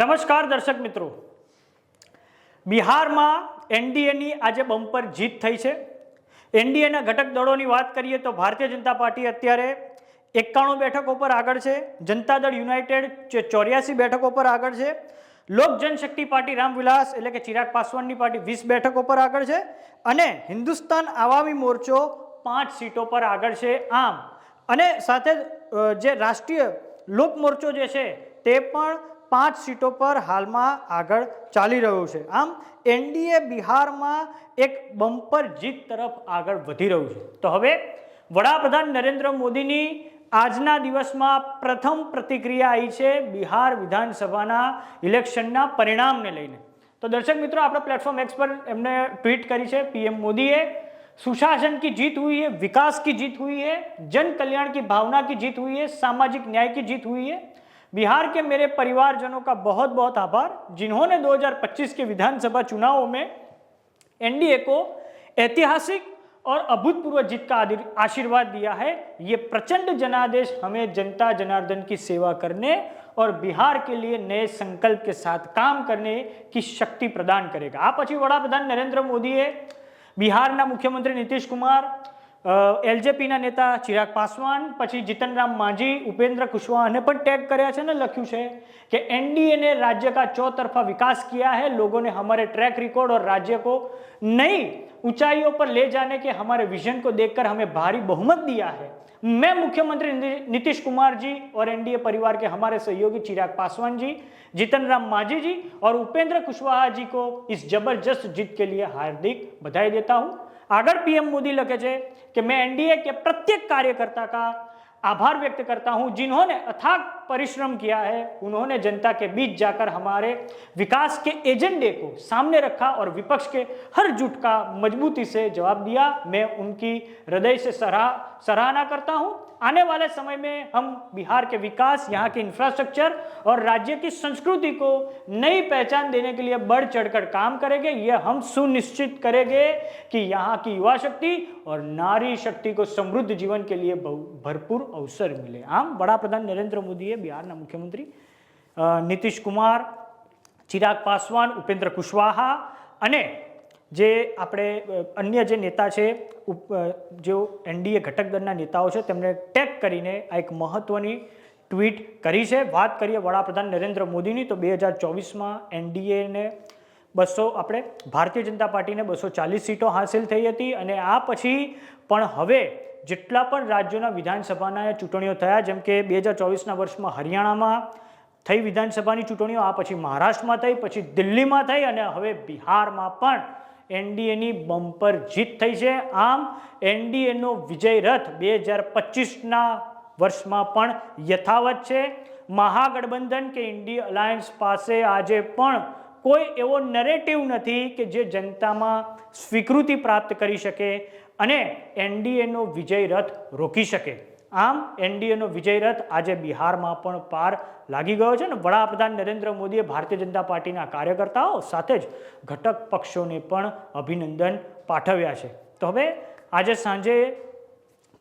નમસ્કાર દર્શક મિત્રો. બિહારમાં એનડીએની આજે બમ્પર જીત થઈ છે. એનડીએના ઘટક દળોની વાત કરીએ તો ભારતીય જનતા પાર્ટી અત્યારે એકાણું બેઠકો પર આગળ છે. જનતા દળ યુનાઇટેડ જે ચોર્યાસી બેઠકો પર આગળ છે. લોક જનશક્તિ પાર્ટી રામવિલાસ એટલે કે ચિરાગ પાસવાનની પાર્ટી વીસ બેઠકો પર આગળ છે અને હિન્દુસ્તાન આવામી મોરચો પાંચ સીટો પર આગળ છે આમ. અને સાથે જ, જે રાષ્ટ્રીય લોક મોરચો જે છે તે પણ પાંચ સીટો પર હાલમાં આગળ ચાલી રહ્યું છે આમ એનડીએ બિહારમાં એક બમ્પર જીત તરફ આગળ વધી રહ્યું છે તો હવે વડાપ્રધાન નરેન્દ્ર મોદીની આજના દિવસમાં પ્રથમ પ્રતિક્રિયા આવી છે બિહાર વિધાનસભાના ઇલેક્શનના પરિણામને લઈને તો દર્શક મિત્રો આપણે પ્લેટફોર્મ એક્સ પર એમને ટ્વીટ કરી છે પીએમ મોદીએ सुशासन की जीत हुई है विकास की जीत हुई है जन कल्याण की भावना की जीत हुई है सामाजिक न्याय की जीत हुई है बिहार के मेरे परिवारजनों का बहुत बहुत आभार जिन्होंने 2025 के विधानसभा चुनावों में एनडीए को ऐतिहासिक और अभूतपूर्व जीत का आदि- आशीर्वाद दिया है ये प्रचंड जनादेश हमें जनता जनार्दन की सेवा करने और बिहार के लिए नए संकल्प के साथ काम करने की शक्ति प्रदान करेगा આ પછી વડાપ્રધાન નરેન્દ્ર મોદીએ બિહારના મુખ્યમંત્રી નીતિશ કુમાર એલજેપીના નેતા ચિરાગ પાસવાન પછી જીતનરામ માંઝી ઉપેન્દ્ર कुशवाहा પણ टैग કર્યા છે ને લખ્યું છે कि एनडीए ने राज्य का चौतरफा विकास किया है लोगों ने हमारे ट्रैक रिकॉर्ड और राज्य को नई ऊंचाइयों पर ले जाने के हमारे विजन को देखकर हमें भारी बहुमत दिया है मैं मुख्यमंत्री नि- नीतीश कुमार जी और एनडीए परिवार के हमारे सहयोगी चिराग पासवान जी जीतन राम मांझी जी और उपेंद्र कुशवाहा जी को इस जबरदस्त जीत के लिए हार्दिक बधाई देता हूं આગળ પીએમ મોદી લખે છે કે, મેં એનડીએ કે પ્રત્યેક કાર્યકર્તા કા આભાર વ્યક્ત કરતા હું, જિન્હોને અથાગ परिश्रम किया है, उन्होंने जनता के बीच जाकर हमारे विकास के एजेंडे को सामने रखा और विपक्ष के हर जुट का मजबूती से जवाब दिया। मैं उनकी हृदय से सराह, सराहना करता हूँ। आने वाले समय में हम बिहार के विकास, यहाँ के इंफ्रास्ट्रक्चर और राज्य की संस्कृति को नई पहचान देने के लिए बढ़ चढ़कर काम करेंगे। यह हम सुनिश्चित करेंगे कि यहाँ की युवा शक्ति और नारी शक्ति को समृद्ध जीवन के लिए भरपूर अवसर मिले। आम बड़ा प्रधान नरेंद्र मोदी મોદીએ બિહારના મુખ્યમંત્રી નીતિશ કુમાર, ચિરાગ પાસવાન, ઉપેન્દ્ર કુશવાહા અને જે આપણે અન્ય જે નેતા છે જેઓ એનડીએ ઘટક દળના નેતાઓ છે, તેમને ટેગ કરીને આ એક મહત્વની ટ્વીટ કરી છે. વાત કરીએ વડાપ્રધાન નરેન્દ્ર મોદીની, તો બે હજાર ચોવીસમાં એનડીએને બસો આપણે ભારતીય જનતા પાર્ટીને બસો ચાલીસ સીટો હાંસિલ થઈ હતી અને આ પછી પણ હવે જેટલા પણ રાજ્યોના વિધાનસભાના ચૂંટણીઓ થયા, જેમ કે બે હજાર ચોવીસના વર્ષમાં હરિયાણામાં થઈ વિધાનસભાની ચૂંટણીઓ, આ પછી મહારાષ્ટ્રમાં થઈ, પછી દિલ્હીમાં થઈ અને હવે બિહારમાં પણ એનડીએની બમ્પર જીત થઈ છે. આમ એનડીએનો વિજય રથ બે હજાર પચીસના વર્ષમાં પણ યથાવત છે. મહાગઠબંધન કે ઇન્ડિયા અલાયન્સ પાસે આજે પણ કોઈ એવો નરેટિવ નથી કે જે જનતામાં સ્વીકૃતિ પ્રાપ્ત કરી શકે અને એનડીએનો વિજય રથ રોકી શકે. આમ એનડીએનો વિજય રથ આજે બિહારમાં પણ પાર લાગી ગયો છે ને વડાપ્રધાન નરેન્દ્ર મોદીએ ભારતીય જનતા પાર્ટીના કાર્યકર્તાઓ સાથે જ ઘટક પક્ષોને પણ અભિનંદન પાઠવ્યા છે. તો હવે આજે સાંજે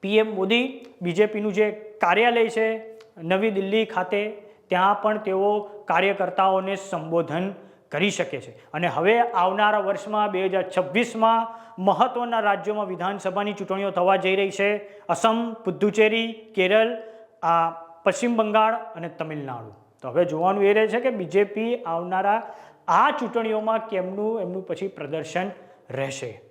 પીએમ મોદી બીજેપીનું જે કાર્યાલય છે નવી દિલ્હી ખાતે, ત્યાં પણ તેઓ કાર્યકર્તાઓને સંબોધન કરી શકે છે. અને હવે આવનારા વર્ષમાં બે હજાર છવ્વીસમાં મહત્ત્વના રાજ્યોમાં વિધાનસભાની ચૂંટણીઓ થવા જઈ રહી છે. અસમ, પુદુચેરી, કેરળ, આ પશ્ચિમ બંગાળ અને તમિલનાડુ. તો હવે જોવાનું એ રહે છે કે બીજેપી આવનારા આ ચૂંટણીઓમાં કેમનું, એમનું પછી પ્રદર્શન રહેશે.